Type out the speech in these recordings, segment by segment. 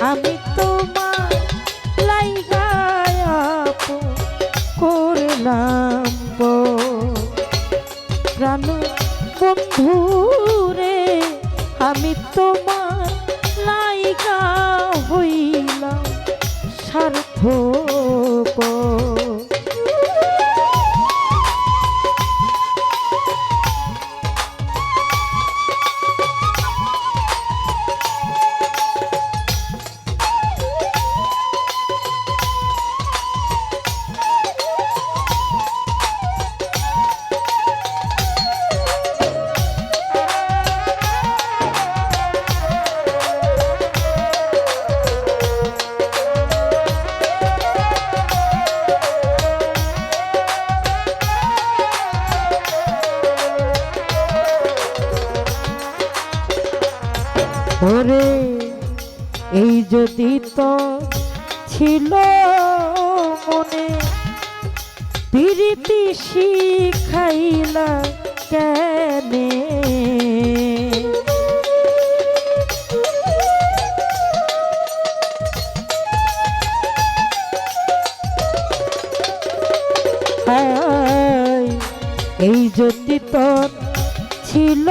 আমি তোমার লাইগায় করলাম। এই যদি তো ছিল মনে প্রীতি শিখাইলা কেনে? এই যদি তোর ছিল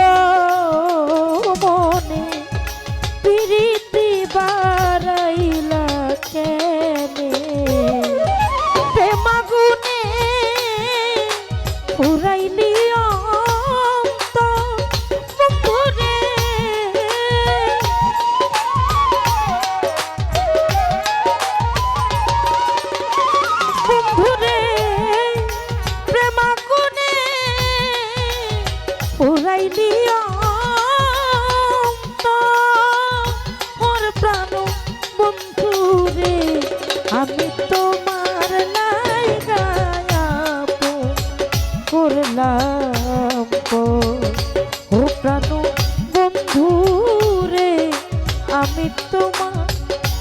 আমি তোমার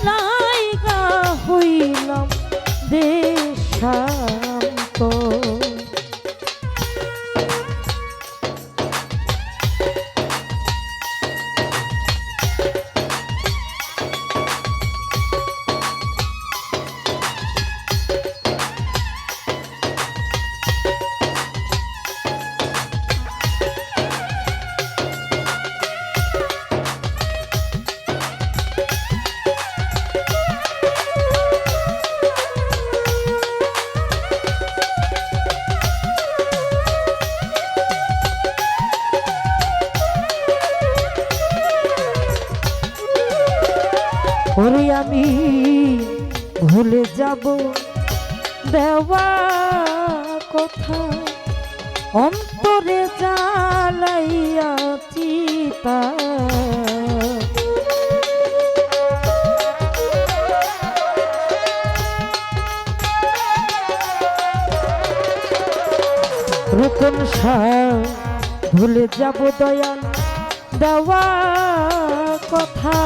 লাইগা হইলাম দেশান্ত ওরে আমি ভুলে যাব। দেওয়া কথা অন্তরে জ্বালাইয়া চিতা। রতন ভুলে যাব দয়াল। দেওয়া কথা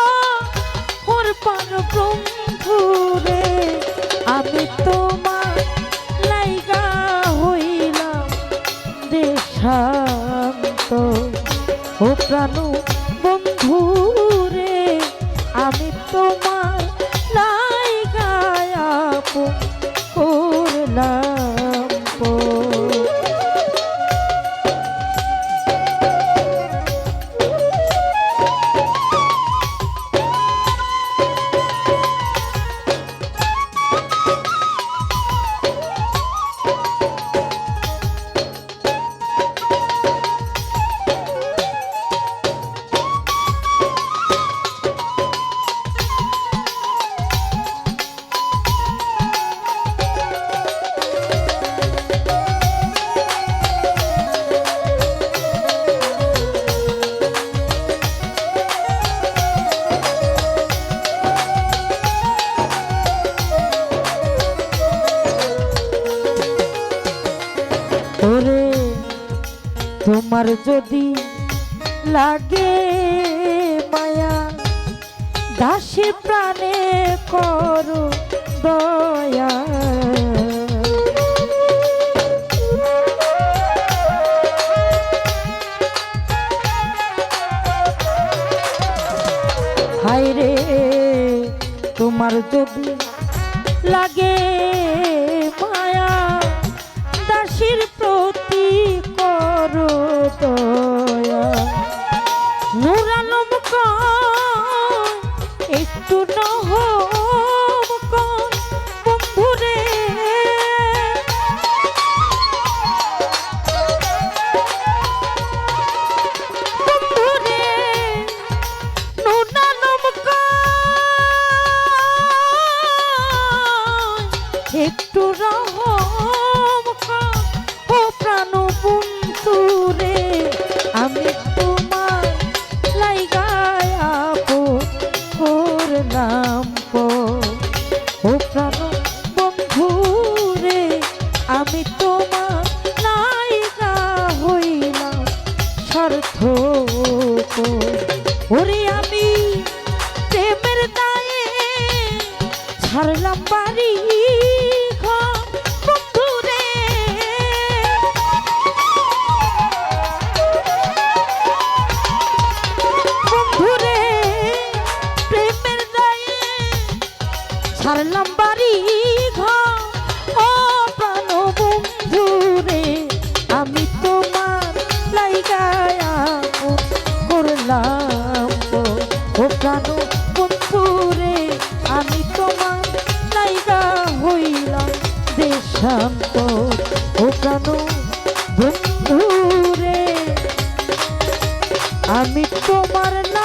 ওর পার বন্ধুরে আমি তোমার লাইগা হইলাম দেশান্ত ও প্রাণ আমার যদি লাগে মায়া দাসী প্রাণে করো দয়া। হায় রে তোমার যদি লাগে নুরালম একটু নহর পার্থক্য আমি তোমার না